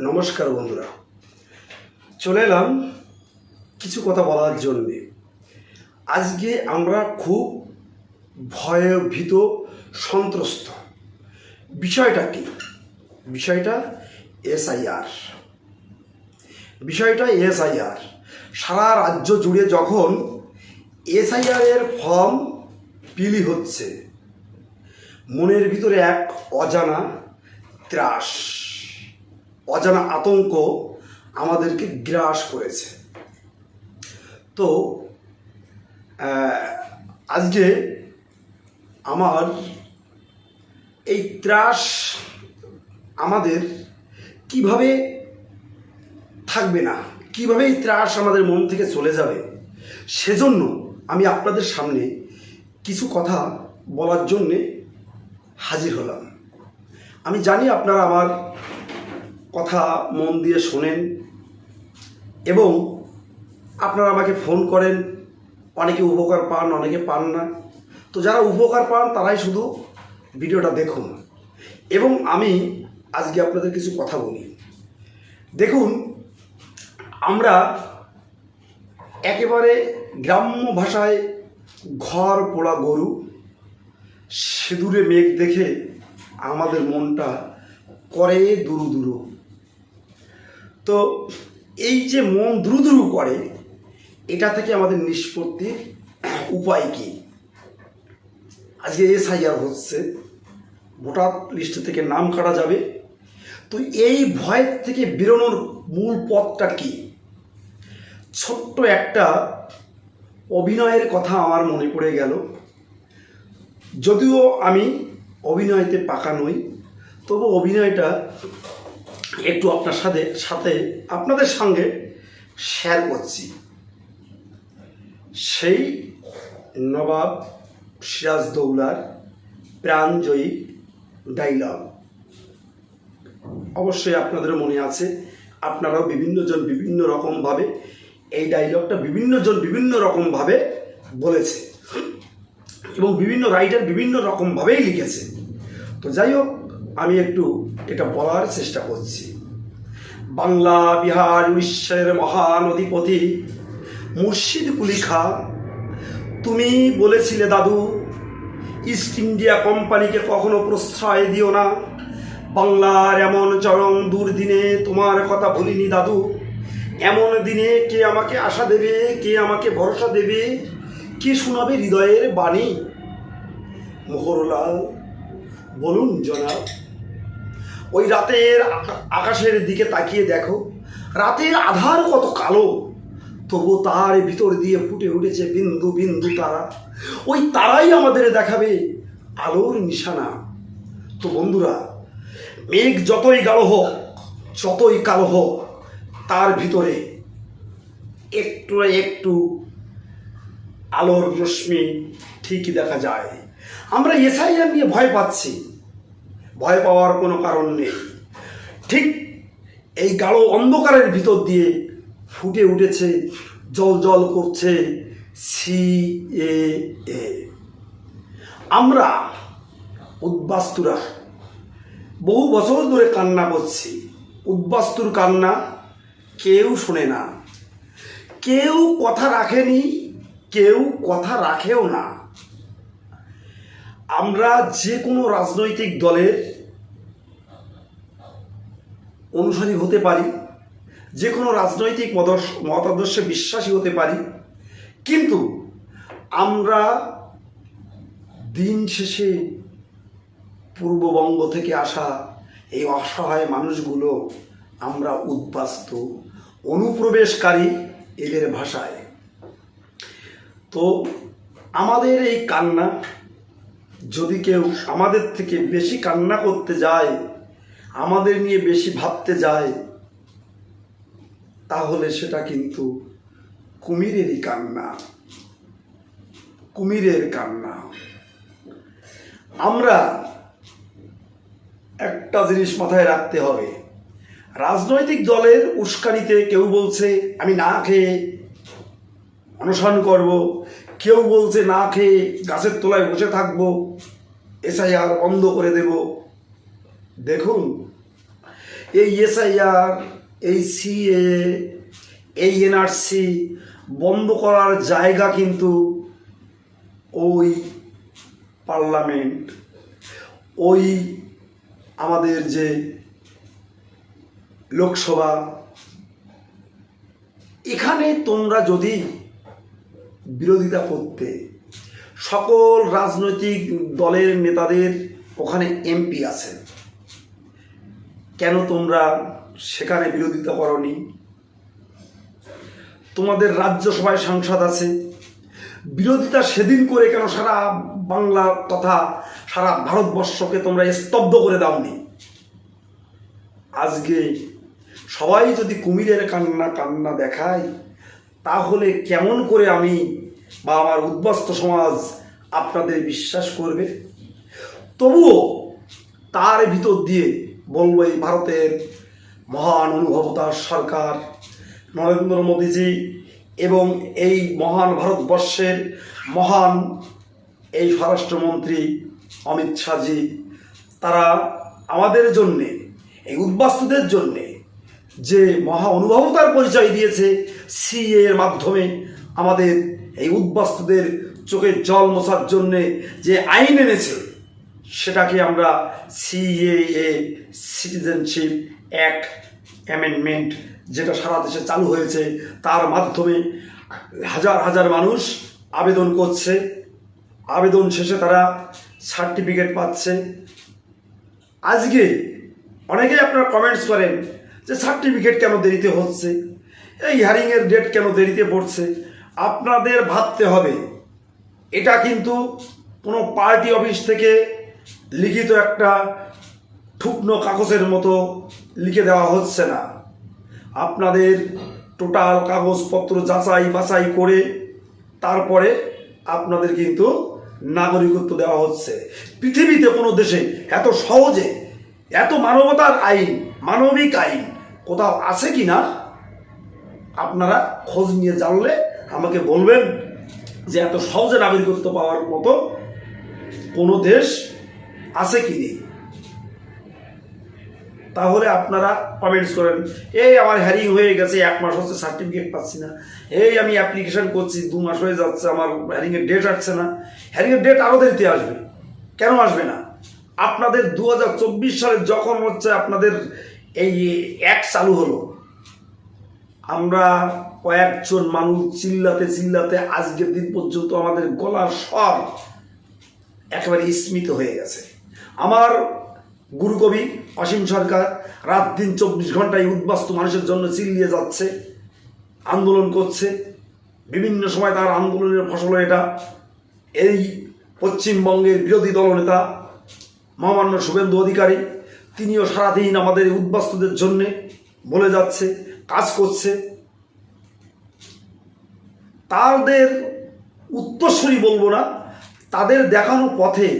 নমস্কার বন্ধুরা। চলে এলাম কিছু কথা বলার জন্যে। আজকে আমরা খুব ভয়ে ভীত সন্ত্রস্ত। বিষয়টা কি? বিষয়টা এসআইআর। বিষয়টা এসআইআর। সারা রাজ্য জুড়ে যখন এসআইআর এর ফর্ম পিলি হচ্ছে, মনের ভিতরে এক অজানা ত্রাস। অজানা আতঙ্ক আমাদেরকে গ্রাস করেছে। তো আজকে আমার এই ত্রাস আমাদের কীভাবে থাকবে না, কীভাবে এই ত্রাস আমাদের মন থেকে চলে যাবে, সেজন্য আমি আপনাদের সামনে কিছু কথা বলার জন্যে হাজির হলাম। আমি জানি আপনারা আমার কথা মন দিয়ে শোনেন এবং আপনারা আমাকে ফোন করেন। অনেকে উপকার পান, অনেকে পান না। তো যারা উপকার পান, তারাই শুধু ভিডিওটা দেখুন। এবং আমি আজকে আপনাদের কিছু কথা বলি। দেখুন, আমরা একেবারে গ্রাম্য ভাষায় ঘর পোড়া গরু, সিঁদুরে মেঘ দেখে আমাদের মনটা করে দুরু দুরু তো এই যে মন দ্রু দ্রু করে, এটা থেকে আমাদের নিষ্পত্তির উপায় কি? আজকে এসআইআর হচ্ছে, ভোটার লিস্ট থেকে নাম কাটা যাবে। তো এই ভয় থেকে বেরোনোর মূল পথটা কি? ছোট্ট একটা অভিনয়ের কথা আমার মনে পড়ে গেল। যদিও আমি অভিনয়তে পাকা নই, তবু অভিনয়টা একটু আপনার সাথে সাথে আপনাদের সঙ্গে শেয়ার করছি। সেই নবাব সিরাজদৌলার প্রাণজয়ী ডাইলগ অবশ্যই আপনাদের মনে আছে, আপনারাও বিভিন্নজন বিভিন্ন রকমভাবে এই ডাইলগটা বিভিন্নজন বিভিন্ন রকমভাবে বলেছে। এবং বিভিন্ন রাইটার বিভিন্ন রকমভাবেই লিখেছে। তো যাই হোক আমি একটু এটা বলার চেষ্টা করছি। বাংলা, বিহার, উড়িষ্যার মহান অধিপতি মুর্শিদ কুলি খা তুমি বলেছিলে, দাদু ইস্ট ইন্ডিয়া কোম্পানিকে কখনো প্রশ্রয় দিও না। বাংলার এমন চরম দুর্দিনে তোমার কথা বলিনি দাদু। এমন দিনে কে আমাকে আশা দেবে, কে আমাকে ভরসা দেবে, কে শোনাবে হৃদয়ের বাণী? মোহরলাল, বলুন জনাব। ওই রাতের আকাশের দিকে তাকিয়ে দেখো, রাতের আধার কত কালো। তবু তার ভিতর দিয়ে ফুটে উঠেছে বিন্দু বিন্দু তারা। ওই তারাই আমাদের দেখাবে আলোর নিশানা। তো বন্ধুরা, মেঘ যতই গাঢ় হোক, যতই কালো হোক, তার ভিতরে একটু একটু আলোর রশ্মি ঠিকই দেখা যায়। আমরা এসআইআর নিয়ে ভয় পাচ্ছি। ভয় পাওয়ার কোনো কারণ নেই। ঠিক এই গাঢ় অন্ধকারের ভিতর দিয়ে ফুটে উঠেছে, জল জল করছে সি এ এ। আমরা উদ্বাস্তুরা বহু বছর ধরে কান্না করছি। উদ্বাস্তুর কান্না কেউ শোনে না। কেউ কথা রাখেনি, কেউ কথা রাখেও না। আমরা যে কোনো রাজনৈতিক দলের অনুসারী হতে পারি যে কোনো রাজনৈতিক মদর্শ, মতাদর্শে বিশ্বাসী হতে পারি, কিন্তু আমরা দিন শেষে পূর্ববঙ্গ থেকে আসা এই অসহায় মানুষগুলো আমরা উদ্বাস্ত, অনুপ্রবেশকারী এদের ভাষায়। তো আমাদের এই কান্না যদি কেউ আমাদের থেকে বেশি কান্না করতে যায়, আমাদের নিয়ে বেশি ভাবতে যায়, তাহলে সেটা কিন্তু কুমিরেরই কান্না। কুমিরের কান্না। আমরা একটা জিনিস মাথায় রাখতে হবে। রাজনৈতিক দলের উস্কানিতে কেউ বলছে, আমি না খেয়ে অনশন করব। কেউ বলছে, না খেয়ে গাছের তলায় বসে থাকব, এসআইআর বন্ধ করে দেব। দেখুন, এই এসআইআর, এই সিএ, এই এনআরসি বন্ধ করার জায়গা কিন্তু ওই পার্লামেন্ট, ওই আমাদের যে লোকসভা। এখানে তোমরা যদি বিরোধিতা করতে। সকল রাজনৈতিক দলের নেতাদের ওখানে এমপি আছেন। কেন তোমরা সেখানে বিরোধিতা করনি? তোমাদের রাজ্যসভায় সাংসদ আছে। বিরোধিতা সেদিন করে কেন সারা বাংলা তথা সারা ভারতবর্ষকে তোমরা স্তব্ধ করে দাওনি? আজকে সবাই যদি কুমিরের কান্না কান্না দেখায় তাহলে কেমন করে আমি বা আমার উদ্বাস্ত সমাজ আপনাদের বিশ্বাস করবে? তবুও তার ভিতর দিয়ে বলব এই ভারতের মহান অনুভবতার সরকার, নরেন্দ্র মোদীজি এবং এই মহান ভারতবর্ষের মহান এই স্বরাষ্ট্রমন্ত্রী অমিত শাহজি, তারা আমাদের জন্যে, এই উদ্বাস্তুদের জন্যে যে মহা অনুভবতার পরিচয় দিয়েছে সিএ এর মাধ্যমে আমাদের এই উদ্বাস্তুদের চোখে জল মোছার জন্যে যে আইন এনেছে, সেটাকে আমরা সিএএ, সিটিজেনশিপ অ্যাক্ট অ্যামেন্ডমেন্ট যেটা সারা দেশে চালু হয়েছে, তার মাধ্যমে হাজার হাজার মানুষ আবেদন করছে। আবেদন শেষে তারা সার্টিফিকেট পাচ্ছে। আজকে অনেকেই আপনারা কমেন্টস করেন যে সার্টিফিকেট কেন দেরিতে হচ্ছে? এই হিয়ারিংয়ের ডেট কেন দেরিতে পড়ছে? আপনাদের ভাবতে হবে। এটা কিন্তু কোনো পার্টি অফিস থেকে লিখিত একটা ঠুকনো কাগজের মতো লিখে দেওয়া হচ্ছে না। আপনাদের টোটাল কাগজপত্র যাচাই বাছাই করে তারপরে আপনাদের কিন্তু নাগরিকত্ব দেওয়া হচ্ছে। পৃথিবীতে কোনো দেশে এত সহজে, এত মানবতার আইন, মানবিক আইন কোথাও আছে কি না আপনারা খোঁজ নিয়ে জানলে আমাকে বলবেন যে এত সহজে নাগরিকত্ব পাওয়ার মতো কোনো দেশ আছে কি নেই। তাহলে আপনারা কমেন্টস করেন, এই আমার হ্যারিং হয়ে গেছে, এক মাস হচ্ছে সার্টিফিকেট পাচ্ছি না। এই আমি অ্যাপ্লিকেশন করছি, দু মাস হয়ে যাচ্ছে, আমার হ্যারিংয়ের ডেট আসছে না। হ্যারিংয়ের ডেট আরও দেরিতে আসবে। কেন আসবে না? আপনাদের দু হাজার চব্বিশ সালে যখন হচ্ছে আপনাদের এই এক চালু হলো। আমরা কয়েকজন মানুষ চিল্লাতে চিল্লাতে আজকের দিন পর্যন্ত আমাদের গলার স্বর একেবারে স্মিত হয়ে গেছে। আমার গুরুকবি অসীম সরকার রাত দিন চব্বিশ ঘন্টায় উদ্বাস্ত মানুষের জন্য চিল্লিয়ে যাচ্ছে, আন্দোলন করছে। বিভিন্ন সময় তার আন্দোলনের ফসল এটা। এই পশ্চিমবঙ্গের বিরোধী দলনেতা মহামান্য শুভেন্দু অধিকারী তিনিও সারাদিন আমাদের উদ্বাস্তুদের জন্যে বলে যাচ্ছে, কাজ করছে। তাদের উত্তরস্বরী বলব না, তাদের দেখানো পথে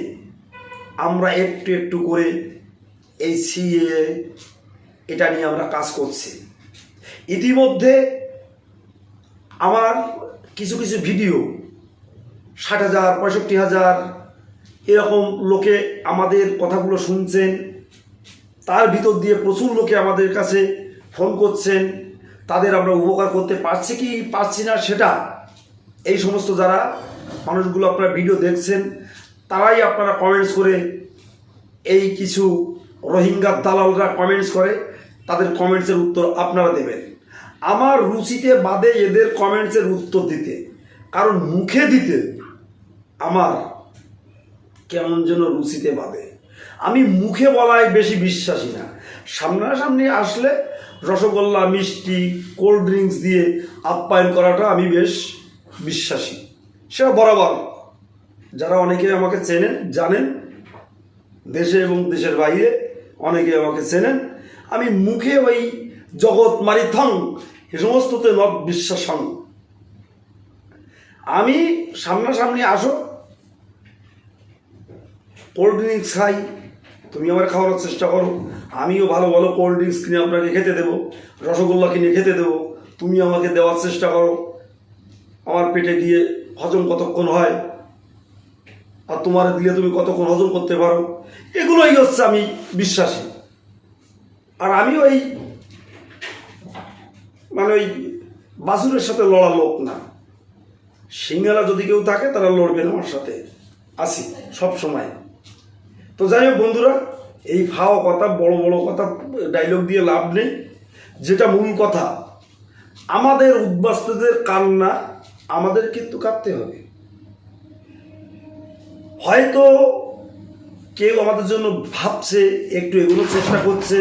আমরা একটু একটু করে এই সিএ, এটা নিয়ে আমরা কাজ করছি। ইতিমধ্যে আমার কিছু কিছু ভিডিও, ষাট হাজার, পঁয়ষট্টি হাজার, এরকম লোকে আমাদের কথাগুলো শুনছেন। তার ভিতর দিয়ে প্রচুর লোকে আমাদের কাছে ফোন করছেন। তাদের আমরা উপকার করতে পারছি কি পারছি না সেটা এই সমস্ত যারা মানুষগুলো আপনারা ভিডিও দেখছেন, তারাই আপনারা কমেন্টস করে এই কিছু রোহিঙ্গার দালালরা কমেন্টস করে, তাদের কমেন্টসের উত্তর আপনারা দেবেন। আমার রুচিতে বাদে এদের কমেন্টসের উত্তর দিতে, কারণ মুখে দিতে আমার কেমন যেন রুচিতে বাদে। আমি মুখে বলায় বেশি বিশ্বাসী না। সামনাসামনি আসলে রসগোল্লা, মিষ্টি কোল্ড ড্রিঙ্কস দিয়ে আপ্যায়ন করাটা আমি বেশ বিশ্বাসী। সেটা বরাবর। যারা অনেকে আমাকে চেনেন, জানেন, দেশে এবং দেশের বাইরে অনেকে আমাকে চেনেন, আমি মুখে ওই জগৎ মারিথং, এ সমস্ততে নট বিশ্বাসং। আমি সামনাসামনি আসো কোল্ড ড্রিঙ্কস খাই তুমি আমার খাওয়ানোর চেষ্টা করো। আমিও ভালো ভালো কোল্ড ড্রিঙ্কস কিনে আপনাকে খেতে দেবো। রসগোল্লা কিনে খেতে দেবো। তুমি আমাকে দেওয়ার চেষ্টা করো। আমার পেটে গিয়ে হজম কতক্ষণ হয়? আর তোমার দিলে তুমি কতক্ষণ হজম করতে পারো? এগুলোই হচ্ছে আমি বিশ্বাসী। আর আমি ওই মানে ওই বাসুরের সাথে লড়া লোক না। সিঙ্গালা যদি কেউ থাকে তারা লড়বেন আমার সাথে। আসি, সব সময়। তো যাই হোক বন্ধুরা, এই ফাও কথা, বড় বড় কথা ডায়লগ দিয়ে লাভ নেই। যেটা মূল কথা, আমাদের উদ্বাস্তুদের কান্না আমাদের কিন্তু কাঁদতে হবে। হয়তো কেউ আমাদের জন্য ভাবছে, একটু এগোনোর চেষ্টা করছে,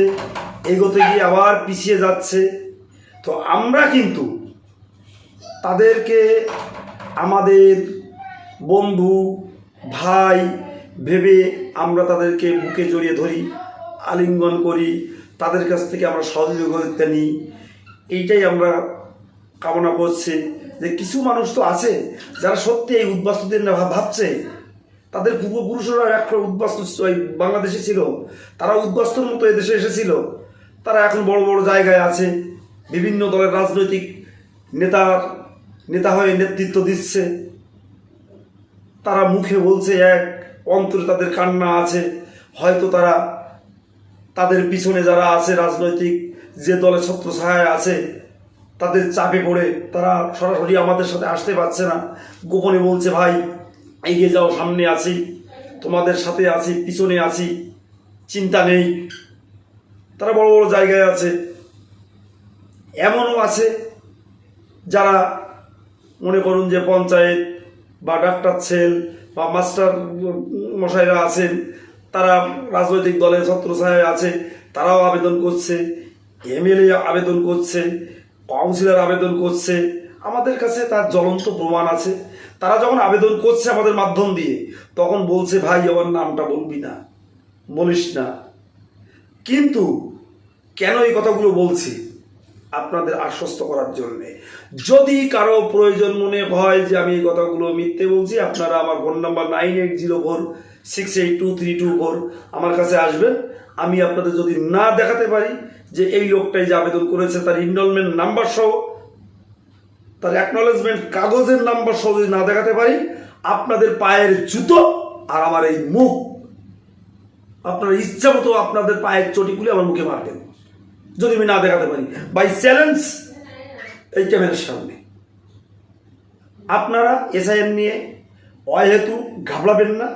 এগোতে গিয়ে আবার পিছিয়ে যাচ্ছে। তো আমরা কিন্তু তাদেরকে আমাদের বন্ধু, ভাই ভেবে আমরা তাদেরকে বুকে জড়িয়ে ধরি, আলিঙ্গন করি, তাদের কাছ থেকে আমরা সহযোগিতা নিই। এইটাই আমরা কামনা করছি যে কিছু মানুষ তো আছে যারা সত্যি এই উদ্বাস্তুদের ভাবছে। তাদের পূর্বপুরুষরা একটা উদ্বাস্তু বাংলাদেশে ছিল। তারা উদ্বাস্তুর মতো এদেশে এসেছিল। তারা এখন বড় বড় জায়গায় আছে। বিভিন্ন দলের রাজনৈতিক নেতার নেতা হয়ে নেতৃত্ব দিচ্ছে। তারা মুখে বলছে এক অন্তরে তাদের কান্না আছে। হয়তো তারা তাদের পিছনে যারা আছে, রাজনৈতিক যে দলের ছত্র ছায় আছে, তাদের চাপে পড়ে তারা সরাসরি আমাদের সাথে আসতে পারছে না। গোপনে বলছে, ভাই, এগিয়ে যাও, সামনে আছি, তোমাদের সাথে আছি, পিছনে আছি, চিন্তা নেই। তারা বড় বড় জায়গায় আছে। এমনও আছে যারা মনে করুন যে পঞ্চায়েত বা ডাক্তার ছেল বা মাস্টার মশাইরা আছেন, তারা রাজনৈতিক দলের ছত্রছায়ায় আছে, তারাও আবেদন করছে, এমএলএ আবেদন করছে, কাউন্সিলর আবেদন করছে। আমাদের কাছে তার জ্বলন্ত প্রমাণ আছে। তারা যখন আবেদন করছে আমাদের মাধ্যম দিয়ে, তখন বলছে, ভাই, আমার নামটা বলবি না, বলিস না। কিন্তু কেন এই কথাগুলো বলছি? আপনাদের আশ্বস্ত করার জন্যে। যদি কারও প্রয়োজন মনে হয় যে আমি এই কথাগুলো মিথ্যে বলছি, আপনারা আমার phone number nine eight zero four, six eight two, three two four আমার কাছে আসবেন। আমি আপনাদের যদি না দেখাতে পারি যে এই লোকটাই যে আবেদন করেছে, তার ইনরোলমেন্ট নাম্বার সহ, তার অ্যাকনলেজমেন্ট কাগজের নাম্বার সহ যদি না দেখাতে পারি, আপনাদের পায়ের জুতো আর আমার এই মুখ, আপনারা ইচ্ছা মতো আপনাদের পায়ের চটিগুলি আমার মুখে মারবেন যদি আমি না দেখাতে পারি। বাই চ্যালেঞ্জ এই ক্যামেরার সামনে। আপনারা এসআইআর নিয়ে অহেতু ঘাবড়াবেন না।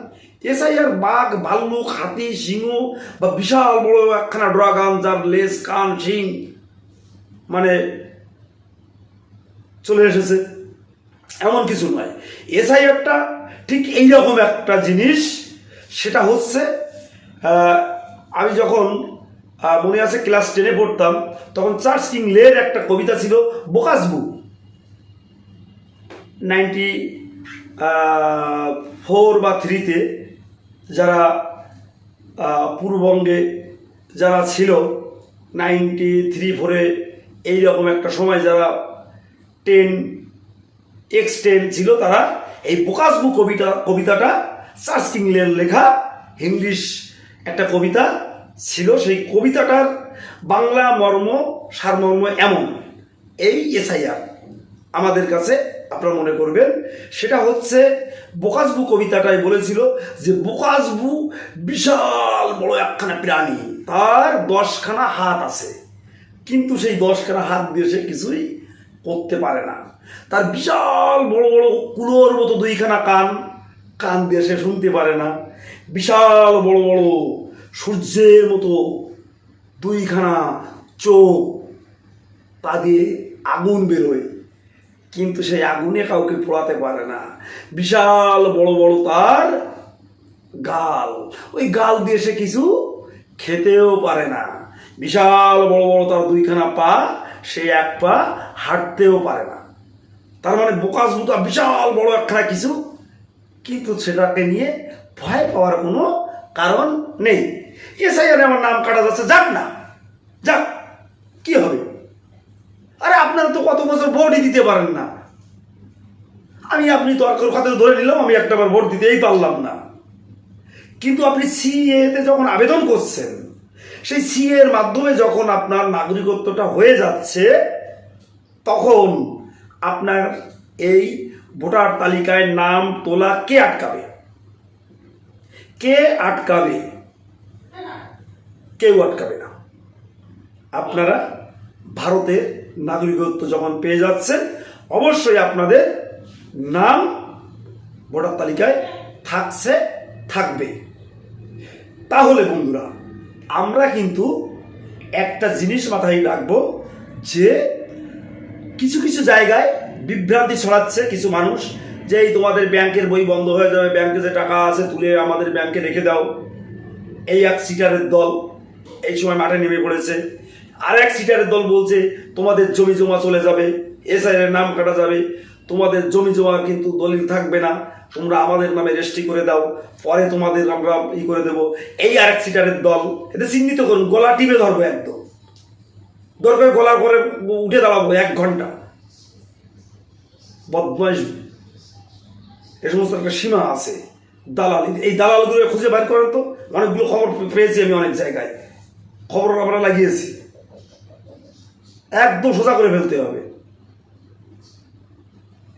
এসআইআর বাঘ, ভাল্লুক, হাতি, সিংহ বা বিশাল বড় একখানা ড্রাগন যার লেজ কান, শিং মানে চলে এসেছে। এমন কিছু নয়। এসআইআরটা ঠিক এইরকম একটা জিনিস, সেটা হচ্ছে আমি যখন মনে আছে ক্লাস টেনে পড়তাম, তখন চার্লস কিং লের একটা কবিতা ছিল বোকাসবু নাইনটি ফোর বা থ্রিতে যারা পূর্ববঙ্গে যারা ছিল, নাইনটি থ্রি, ফোরে এইরকম একটা সময় যারা টেন এক্স টেন ছিল, তারা এই বোকাসবু কবিতা, কবিতাটা চার্লস কিংলের লেখা ইংলিশ একটা কবিতা ছিল সেই কবিতাটার বাংলা মর্ম, সারমর্ম এমন। এই এসআইআর আমাদের কাছে আপনারা মনে করবেন, সেটা হচ্ছে বোকাসবু কবিতাটাই বলেছিল যে বোকাসবু বিশাল বড় একখানা প্রাণী, তার দশখানা হাত আছে। কিন্তু সেই দশখানা হাত দিয়ে সে কিছুই করতে পারে না। তার বিশাল বড় বড় কুলোর মতো দুইখানা কান কান দিয়ে সে শুনতে পারে না। বিশাল বড় বড় সূর্যের মতো দুইখানা চোখ তা দিয়ে আগুন বেরোয় কিন্তু সেই আগুনে কাউকে পোড়াতে পারে না। বিশাল বড় বড় তার গাল। ওই গাল দিয়ে সে কিছু খেতেও পারে না। বিশাল বড় বড় তার দুইখানা পা সে এক পা হাঁটতেও পারে না। তার মানে বোকাস বুতা বিশাল বড় একখানা কিছু। কিন্তু সেটাকে নিয়ে ভয় পাওয়ার কোনো কারণ নেই। এসআইআর আমার নাম কাটা যাচ্ছে, যাক না, যাক, কি হবে? আরে আপনারা তো কত বছর ভোটই দিতে পারেন না। আমি আপনি তর্কের খাতে ধরে নিলাম, আমি একটাবার ভোট দিতেই পারলাম না। কিন্তু আপনি সিএতে যখন আবেদন করছেন, সেই সিএ এর মাধ্যমে যখন আপনার নাগরিকত্বটা হয়ে যাচ্ছে, তখন আপনার এই ভোটার তালিকায় নাম তোলা কে আটকাবে? কে আটকাবে? কেউ আটকাবে না। আপনারা ভারতের নাগরিকত্ব যখন পেয়ে যাচ্ছেন, অবশ্যই আপনাদের নাম ভোটার তালিকায় থাকছে, থাকবে। তাহলে বন্ধুরা, আমরা কিন্তু একটা জিনিস মাথায় রাখব যে কিছু কিছু জায়গায় বিভ্রান্তি ছড়াচ্ছে কিছু মানুষ, যে এই তোমাদের ব্যাংকের বই বন্ধ হয়ে যাবে, ব্যাংকে যে টাকা আছে তুলে আমাদের ব্যাংকে রেখে দাও। এই এক সিটারের দল এই সময় মাঠে নেমে পড়েছে। আর এক সিটারের দল বলছে, তোমাদের জমি জমা চলে যাবে এসআইয়ের নাম কাটা যাবে। তোমাদের জমি জমা কিন্তু দলিল থাকবে না। তোমরা আমাদের নামে রেজিস্ট্রি করে দাও, পরে তোমাদের আমরা ই করে দেবো। এই আর এক সিটারের দল, এতে চিহ্নিত করুন, গলা টিপে ধরবো একদম। দরকার গলার পরে উঠে দাঁড়াবো এক ঘণ্টা। বদমাইশ। এ সমস্ত একটা সীমা আছে। দালাল এই দালালগুলো খুঁজে বের করেন তো? অনেকগুলো খবর পেয়েছি আমি অনেক জায়গায়। খবর আমরা লাগিয়েছি। একদম সোজা করে ফেলতে হবে।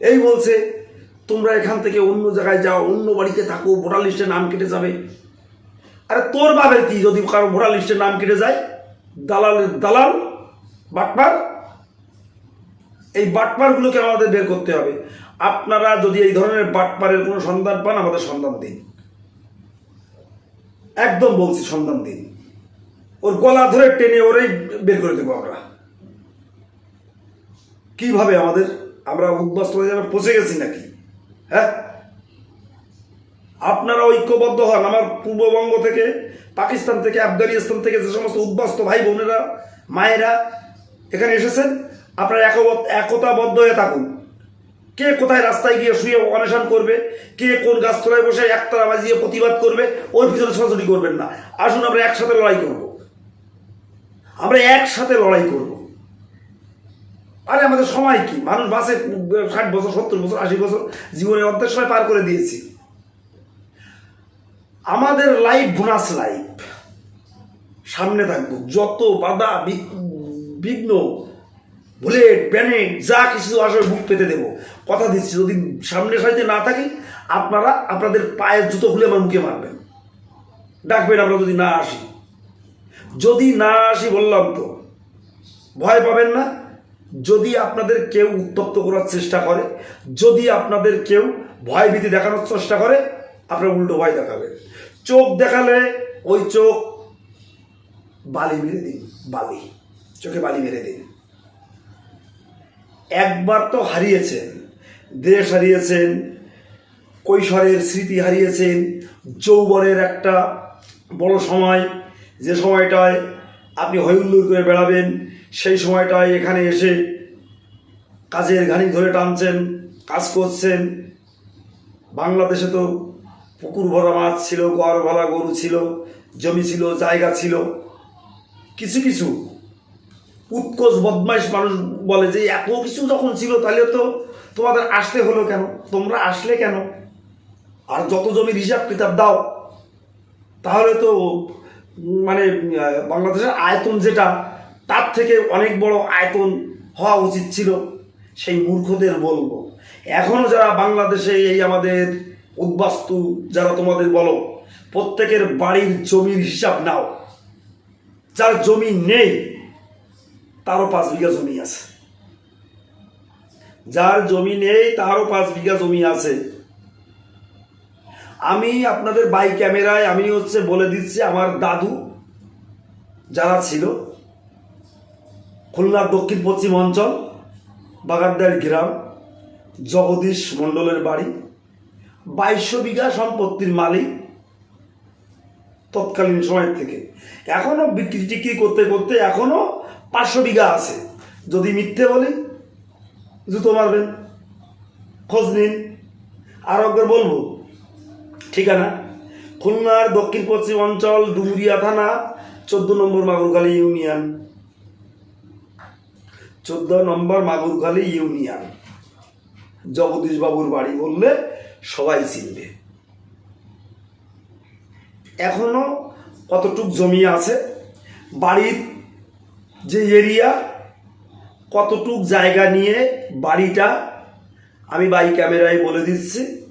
এই বলছে, তোমরা এখান থেকে অন্য জায়গায় যাও, অন্য বাড়িতে থাকো, ভোটার লিস্টে নাম কেটে যাবে। আরে তোর বাবের কি, যদি কারও ভোটার লিস্টে নাম কেটে যায়? দালালের দালাল, বাটপার? এই বাটপারগুলোকে আমাদের বের করতে হবে। আপনারা যদি এই ধরনের বাটপারের কোনো সন্ধান পান, আমাদের সন্ধান দিন। একদম বলছি, সন্ধান দিন। ওর গলা ধরে টেনে ওরেই বের করে দেবো আমরা। কীভাবে আমাদের, আমরা উদ্বাস্ত হয়ে যাবে, পচে গেছি নাকি? হ্যাঁ? আপনারা ঐক্যবদ্ধ হন। আমার পূর্ববঙ্গ থেকে, পাকিস্তান থেকে, আফগানিস্তান থেকে যে সমস্ত উদ্বাস্ত ভাই বোনেরা, মায়েরা এখানে এসেছেন, আপনারা একতাবদ্ধ হয়ে থাকুন। কে কোথায় রাস্তায় গিয়ে শুয়ে অনশন করবে, কে কোন গাছতলায় বসে একতারা বাজিয়ে প্রতিবাদ করবে, ওর ভিতরে ছোটাছুটি করবেন না। আসুন, আমরা একসাথে লড়াই করব। আমরা একসাথে লড়াই করব। আরে, আমাদের সময় কি? মানুষ বাসে ষাট বছর, সত্তর বছর, আশি বছর জীবনের অর্ধেক সময় পার করে দিয়েছি। আমাদের লাইফ বোনাস লাইফ সামনে থাকব। যত বাধা বিঘ্ন বুলেট ব্যানেট যা কিছু আসবে বুক পেতে দেবো। কথা দিচ্ছি, যদি সামনে সাইতে না থাকি, আপনারা, আপনাদের পায়ের জুতো খুলে আমার মুখে মারবেন। ডাকবেন আমরা যদি না আসি। যদি না আসি বললাম তো, ভয় পাবেন না। যদি আপনাদের কেউ উত্তপ্ত করার চেষ্টা করে, যদি আপনাদের কেউ ভয় ভীতি দেখানোর চেষ্টা করে, আপনার উল্টো ভয় দেখাবেন। চোখ দেখালে ওই চোখ বালি মেরে দিন, বালি, চোখে বালি মেরে দিন। একবার তো হারিয়েছেন, দেশ হারিয়েছেন, কৈশোরের স্মৃতি হারিয়েছেন, যৌবনের একটা বড় সময় যে সময়টায় আপনি হৈহুল্লোড় করে বেড়াবেন, সেই সময়টায় এখানে এসে কাজের ঘানি ধরে টানছেন, কাজ করছেন। বাংলাদেশে তো পুকুর ভরা মাছ ছিল গড় ভরা গরু ছিল, জমি ছিল, জায়গা ছিল। কিছু কিছু উৎকোচ, বদমাইশ মানুষ বলে যে, এত কিছু যখন ছিল, তাহলে তো তোমাদের আসতে হলো কেন? তোমরা আসলে কেন? আর যত জমির হিসাব কিতাব দাও, তাহলে তো মানে বাংলাদেশের আয়তন যেটা, তার থেকে অনেক বড় আয়তন হওয়া উচিত ছিল সেই মূর্খদের বলব। এখনও যারা বাংলাদেশে এই আমাদের উদ্বাস্তু, যারা তোমাদের বলো, প্রত্যেকের বাড়ির জমির হিসাব নাও। যার জমি নেই, তারও পাঁচ বিঘা জমি আছে। যার জমি নেই, তারও পাঁচ বিঘা জমি আছে। আমি আপনাদের বাই ক্যামেরায় আমি হচ্ছে বলে দিচ্ছি আমার দাদু যারা ছিল খুলনার দক্ষিণ পশ্চিম অঞ্চল বাগারদার গ্রাম, জগদীশ মণ্ডলের বাড়ি, বাইশশো বিঘা সম্পত্তির মালিক তৎকালীন সময় থেকে। এখনও বিক্রি টিক্রি করতে করতে এখনও পাঁচশো বিঘা আছে। যদি মিথ্যে বলি, জুতো মারবেন, খোঁজ নিন। আর একবার বলব ঠিকানা? খুলনার দক্ষিণ পশ্চিম অঞ্চল, ডুমুরিয়া থানা, চোদ্দ নম্বর মাগুরখালী ইউনিয়ন। চোদ্দ নম্বর মাগুরখালী ইউনিয়ন। জগদীশ বাবুর বাড়ি বললে সবাই চিনবে। এখনও কতটুক জমি আছে? বাড়ির যে এরিয়া, কতটুক জায়গা নিয়ে বাড়িটা, আমি বাই ক্যামেরায় বলে দিচ্ছি।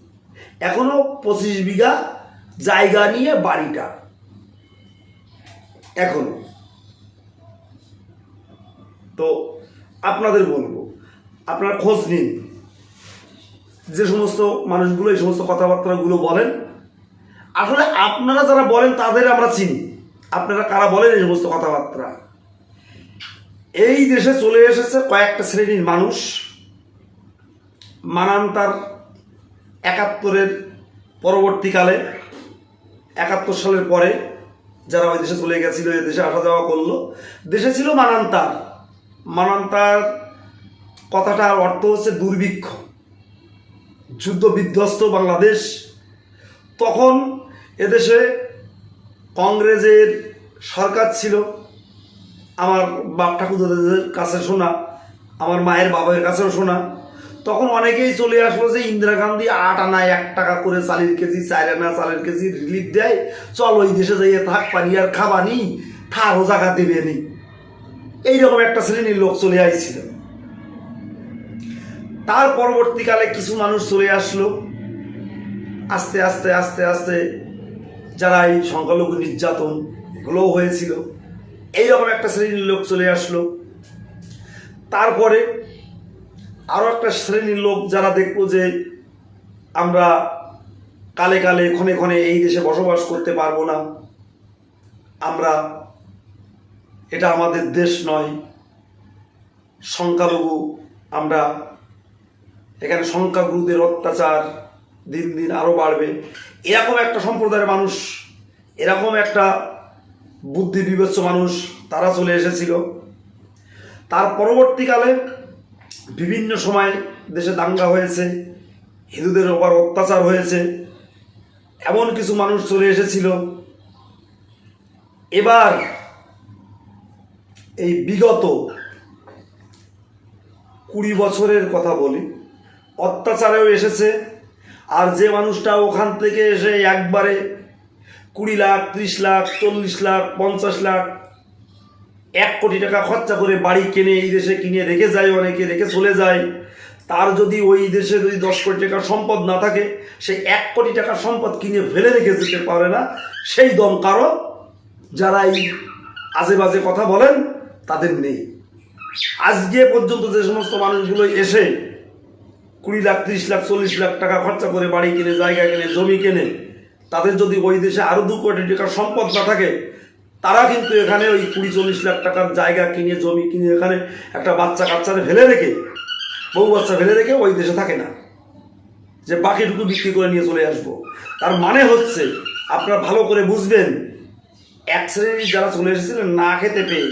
এখনও পঁচিশ বিঘা জায়গা নিয়ে বাড়িটা। এখনও। তো আপনাদের বলব, আপনারা খোঁজ নিন। যে সমস্ত মানুষগুলো, এই সমস্ত কথাবার্তাগুলো বলেন। আসলে আপনারা যারা বলেন, তাদের আমরা চিনি। আপনারা কারা বলেন এই সমস্ত কথাবার্তা? এই দেশে চলে এসেছে কয়েকটা শ্রেণির মানুষ। মানান্তার একাত্তরের পরবর্তীকালে, একাত্তর সালের পরে যারা ওই দেশে চলে গেছিল, এই দেশে আসা যাওয়া করল। দেশে ছিল মানান্তার। মানান্তার কথাটার অর্থ হচ্ছে দুর্ভিক্ষ। যুদ্ধ বিধ্বস্ত বাংলাদেশ। তখন এদেশে কংগ্রেসের সরকার ছিল। আমার বাপ ঠাকুরদাদের কাছে শোনা, আমার মায়ের বাবার কাছেও শোনা। তখন অনেকেই চলে আসলো যে ইন্দিরা গান্ধী আট আনা এক টাকা করে চালের কেজি, চার আনা চালের কেজি রিলিফ দেয়। চল ওই দেশে যাইয়ে থাক, পানি আর খাবানি ঠারো জায়গা দেবে নি। এইরকম একটা শ্রেণির লোক চলে আইছিল। তার পরবর্তীকালে কিছু মানুষ চলে আসলো। আস্তে আস্তে আস্তে আস্তে যারা এই সংখ্যালঘু নির্যাতন এগুলোও হয়েছিল, এইরকম একটা শ্রেণির লোক চলে আসলো। তারপরে আরও একটা শ্রেণির লোক যারা দেখব যে আমরা কালে কালে, ক্ষণে ক্ষণে এই দেশে বসবাস করতে পারব না। আমরা এটা আমাদের দেশ নয়। সংখ্যালঘু আমরা এখানে সংখ্যাগুরুদের অত্যাচার দিন দিন আরও বাড়বে। এরকম একটা সম্প্রদায়ের মানুষ, এরকম একটা বুদ্ধি বিবেচ্য মানুষ তারা চলে এসেছিল। তার পরবর্তীকালে বিভিন্ন সময় দেশে দাঙ্গা হয়েছে, হিন্দুদের ওপর অত্যাচার হয়েছে, এমন কিছু মানুষ চলে এসেছিল। এবার এই বিগত কুড়ি বছরের কথা বলি, অত্যাচারেও এসেছে, আর যে মানুষটা ওখান থেকে এসে একবারে কুড়ি লাখ, ত্রিশ লাখ, চল্লিশ লাখ, পঞ্চাশ লাখ এক কোটি টাকা খরচা করে বাড়ি কিনে এই দেশে কিনে রেখে যায় অনেকে, রেখে চলে যায়। তার যদি ওই দেশে যদি দশ কোটি টাকার সম্পদ না থাকে, সে এক কোটি টাকার সম্পদ কিনে ফেলে রেখে যেতে পারে না। সেই দম কারও যারা এই আজে বাজে কথা বলেন, তাদের নেই। আজকে পর্যন্ত যে সমস্ত মানুষগুলো এসে কুড়ি লাখ, ত্রিশ লাখ, চল্লিশ লাখ টাকা খরচা করে বাড়ি কিনে, জায়গা কিনে, জমি কেনে, তাদের যদি ওই দেশে আরও দু কোটি টাকার সম্পদ না থাকে তারা কিন্তু এখানে ওই কুড়ি চল্লিশ লাখ টাকার জায়গা কিনে, জমি কিনে, এখানে একটা বাচ্চা কাচ্চারে ফেলে রেখে, বউ বাচ্চা ফেলে রেখে ওই দেশে থাকে না। যে বাকিটুকু বিক্রি করে নিয়ে চলে আসব। তার মানে হচ্ছে, আপনারা ভালো করে বুঝবেন, এক শ্রেণির যারা চলে এসেছিলেন না খেতে পেয়ে,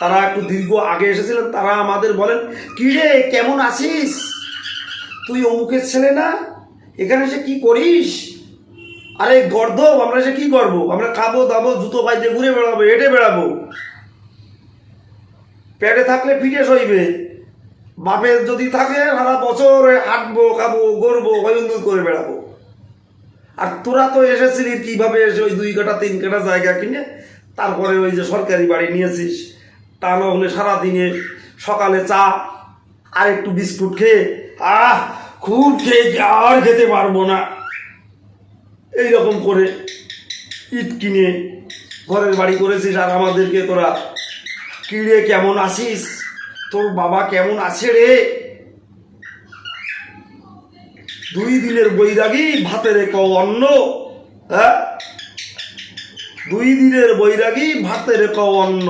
তারা একটু দীর্ঘ আগে এসেছিলেন, তারা আমাদের বলেন, কি রে, কেমন আছিস? তুই অমুকের ছেলে না? এখানে এসে কি করিস? আরে গর্দব আমরা এসে কি করব? আমরা খাব, দাবো, জুতো পাইতে ঘুরে বেড়াবো, হেঁটে বেড়াবো। পেটে থাকলে ফিটে সইবে। বাপের যদি থাকে, সারা বছর হাঁটবো, খাব, গড়বো হয়ন্দুর করে বেড়াবো। আর তোরা তো এসেছিলি কীভাবে এসে ওই দুই কাটা, তিন কাটা জায়গা কিনে, তারপরে ওই যে সরকারি বাড়ি নিয়েছিস। তা না হলে সারাদিনে সকালে চা আর একটু বিস্কুট খেয়ে, আহ খুব খেয়ে আর খেতে পারব না। এই রকম করে ইট কিনে ঘরের বাড়ি করেছিস আর আমাদেরকে তোরা কিড়ে কেমন আছিস? তোর বাবা কেমন আছে রে? দুই দিনের বৈরাগী, ভাতের এক অন্ন হ্যাঁ? দুই দিনের বৈরাগী, ভাতের এক অন্ন।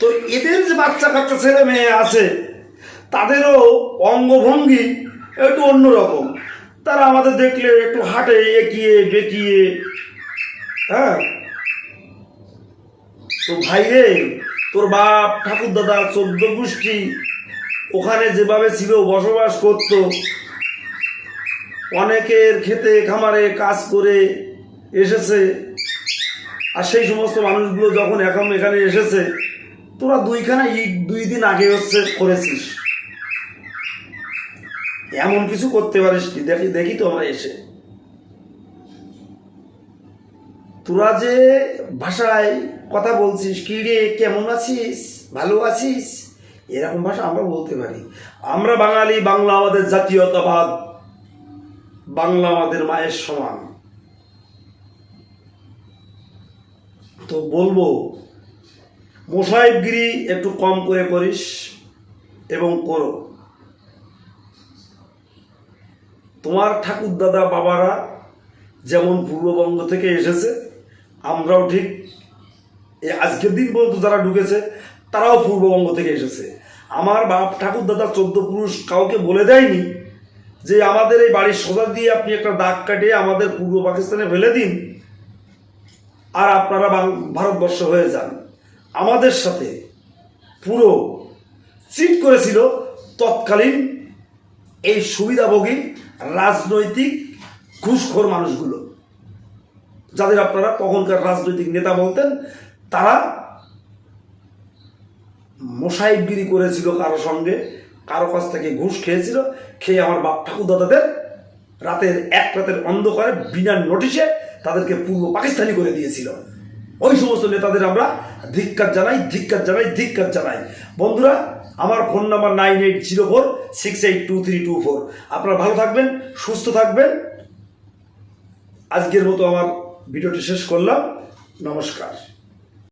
তো এদের যে বাচ্চা কাচ্চা ছেলে মেয়ে আছে, তাদেরও অঙ্গভঙ্গি একটু অন্যরকম। তারা আমাদের দেখলে একটু হাটে একিয়ে বেঁকিয়ে। হ্যাঁ? তো ভাই রে, তোর বাপ, ঠাকুর দাদা, চোদ্দ গোষ্ঠী, ওখানে যেভাবে ছিল বসবাস করত, অনেকের খেতে, খামারে কাজ করে এসেছে। আর সেই সমস্ত মানুষগুলো যখন এখন এখানে এসেছে, তোরা দুইখানা ইট দুই দিন আগে হচ্ছে করেছিস। এমন কিছু করতে পারিস কি দেখি দেখি তো আমরা এসে। তোরা যে ভাষায় কথা বলছিস, কি রে, কেমন আছিস? ভালো আছিস? এরকম ভাষা আমরা বলতে পারি। আমরা বাঙালি, বাংলা আমাদের জাতীয়তাবাদ। বাংলা আমাদের মায়ের সমান। তো বলব মোসাহেবগিরি একটু কম করে করিস এবং করো। তোমার ঠাকুর দাদা বাবারা যেমন পূর্ববঙ্গ থেকে এসেছে, আমরাও ঠিক আজকের দিন পর্যন্ত যারা ঢুকেছে, তারাও পূর্ববঙ্গ থেকে এসেছে। আমার বাপ ঠাকুর দাদা চোদ্দ পুরুষ কাউকে বলে দেয়নি যে আমাদের এই বাড়ির সোজা দিয়ে আপনি একটা দাগ কাটিয়ে আমাদের পূর্ব পাকিস্তানে ফেলে দিন আর আপনারা ভারতবর্ষ হয়ে যান। আমাদের সাথে পুরো চিট করেছিল, তৎকালীন এই সুবিধাভোগী রাজনৈতিক ঘুষখোর মানুষগুলো। যাদের আপনারা তখনকার রাজনৈতিক নেতা বলতেন, তারা মোসাইবগিরি করেছিল কারও সঙ্গে, কারও কাছ থেকে ঘুষ খেয়েছিল, খেয়ে আমার বাপ ঠাকুরদাদাদের রাতের এক রাতের অন্ধকারে বিনা নোটিশে তাদেরকে পূর্ব পাকিস্তানি করে দিয়েছিল। ওই সমস্ত নেতাদের আমরা ধিক্কার জানাই ধিক্কার জানাই ধিক্কার জানাই। বন্ধুরা আমার phone number nine eight zero four, six eight two three two four. আপনারা ভালো থাকবেন, সুস্থ থাকবেন। আজকের মতো আমার ভিডিওটি শেষ করলাম। নমস্কার।